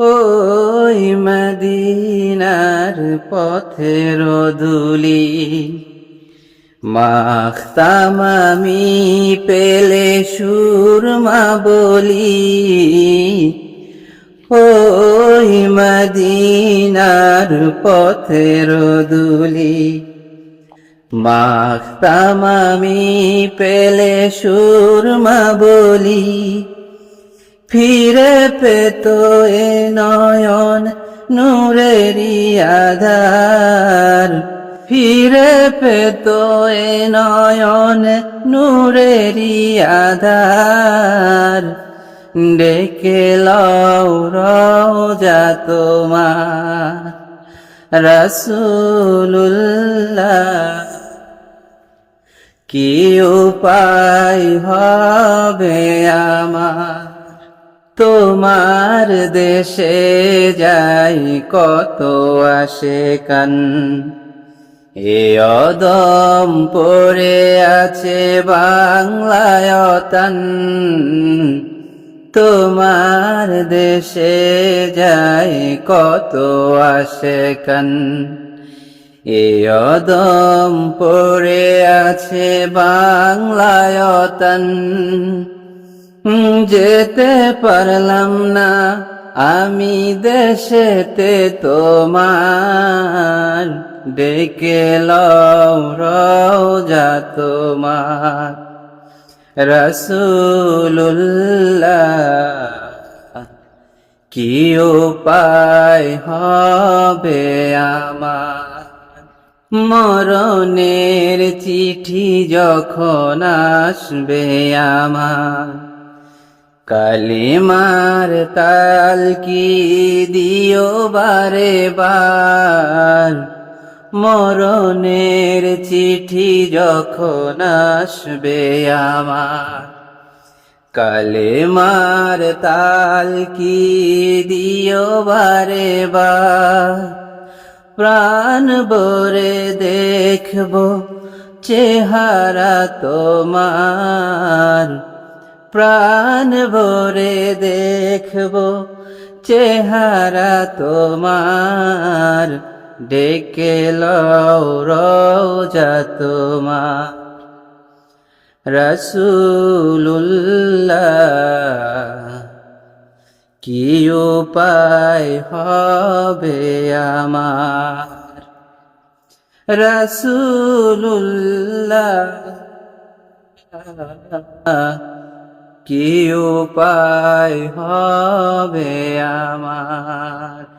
ওই মদিনার পথের ধুলি মাখতাম আমি পেলে সুরমা বলি। ওই মদিনার পথের দুলি মাখতাম আমি পেলে সুরমা বলি। ফিরে পেত এ নয়ন নূরেরি আধার। ফিরে পেত এ নয়ন নূরেরি আধার। ডেকে লও রওজা তোমার রসুল্লাহ কি উপায় হবে আমার? তোমার দেশে যাই কত আসে কান। এ অদম পড়ে আছে বাংলায়তন তোমার দেশে যাই কত আসে কান। এ অদম পড়ে আছে বাংলায়তন যেতে পারলাম না, আমি দেশেতে তোমার। ডেকে লও রওজা তোমার। রসুল্লাহ কি উপায় হবে আমার? মরণের চিঠি যখন আসবে আমার কালিমার তাল কি দিও বারে বার? মরণের চিঠি যখন আসবে আমার, কালেমার তাল কি দিও বারে বার? প্রাণ বরে দেখব চেহারা তোমার প্রাণ ভরে দেখব, চেহারা তোমার। ডেকে লও রওজা তোমার। রসুল্লাহ কি উপায় হবে আমার? রসুল্লাহ কি উপায় হবে আমার?